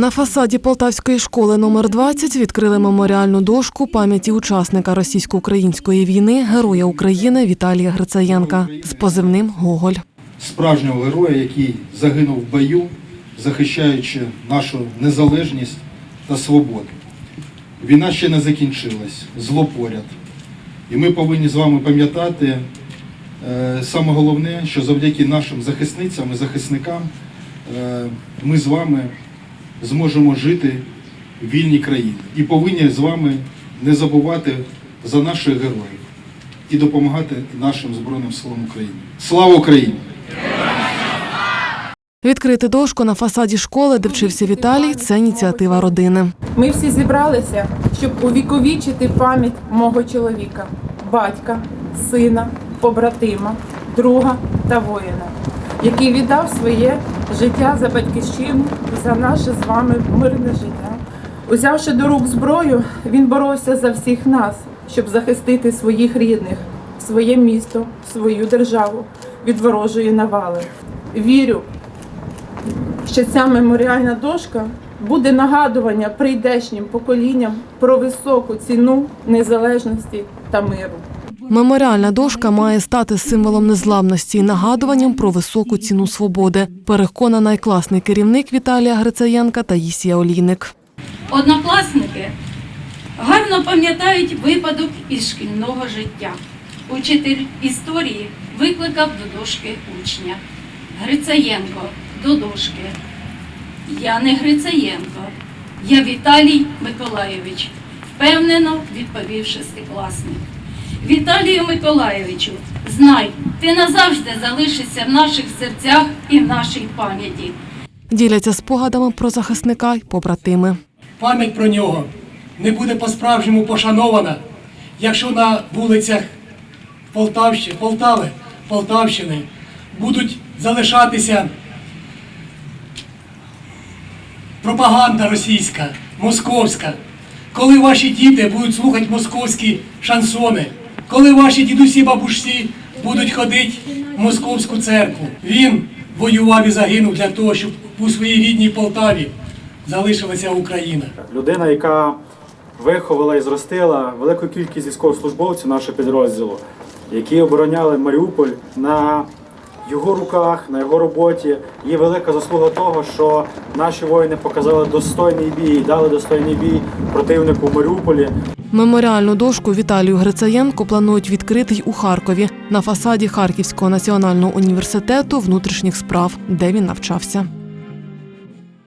На фасаді Полтавської школи номер 20 відкрили меморіальну дошку пам'яті учасника російсько-української війни, героя України Віталія Грицаєнка з позивним Гоголь. справжнього героя, який загинув в бою, захищаючи нашу незалежність та свободу. Війна ще не закінчилась, зло поряд. І ми повинні з вами пам'ятати е, саме головне, що завдяки нашим захисницям і захисникам е, ми з вами зможемо жити в вільній країні. І повинні з вами не забувати за наших героїв і допомагати нашим Збройним силам України. Слава Україні! Відкрити дошку на фасаді школи, де вчився Віталій, це ініціатива родини. Ми всі зібралися, щоб увіковічити пам'ять мого чоловіка, батька, сина, побратима, друга та воїна, який віддав своє життя за батьківщину, за наше з вами мирне життя. Узявши до рук зброю, він боровся за всіх нас, щоб захистити своїх рідних, своє місто, свою державу від ворожої навали. Вірю, що ця меморіальна дошка буде нагадування прийдешнім поколінням про високу ціну незалежності та миру. Меморіальна дошка має стати символом незламності і нагадуванням про високу ціну свободи. Переконана й класний керівник Віталія Грицаєнка Таїсія Олійник. Однокласники гарно пам'ятають випадок із шкільного життя. Учитель історії викликав до дошки учня. Грицаєнко до дошки. Я не Грицаєнко, я Віталій Миколайович, впевнено відповів шестикласник. Віталію Миколайовичу, знай, ти назавжди залишишся в наших серцях і в нашій пам'яті. Діляться спогадами про захисника й побратими. пам'ять про нього не буде по-справжньому пошанована, якщо на вулицях Полтавщини, Полтави, Полтавщини будуть залишатися пропаганда російська, московська, коли ваші діти будуть слухати московські шансони, коли ваші дідусі бабусі будуть ходити в московську церкву. Він воював і загинув для того, щоб у своїй рідній Полтаві залишилася Україна. людина, яка виховала і зростила велику кількість військовослужбовців нашого підрозділу, які обороняли Маріуполь на його руках, на його роботі. Є велика заслуга того, що наші воїни показали достойний бій, дали достойний бій противнику в Маріуполі. Меморіальну дошку Віталію Грицаєнку планують відкрити й у Харкові на фасаді Харківського національного університету внутрішніх справ, де він навчався.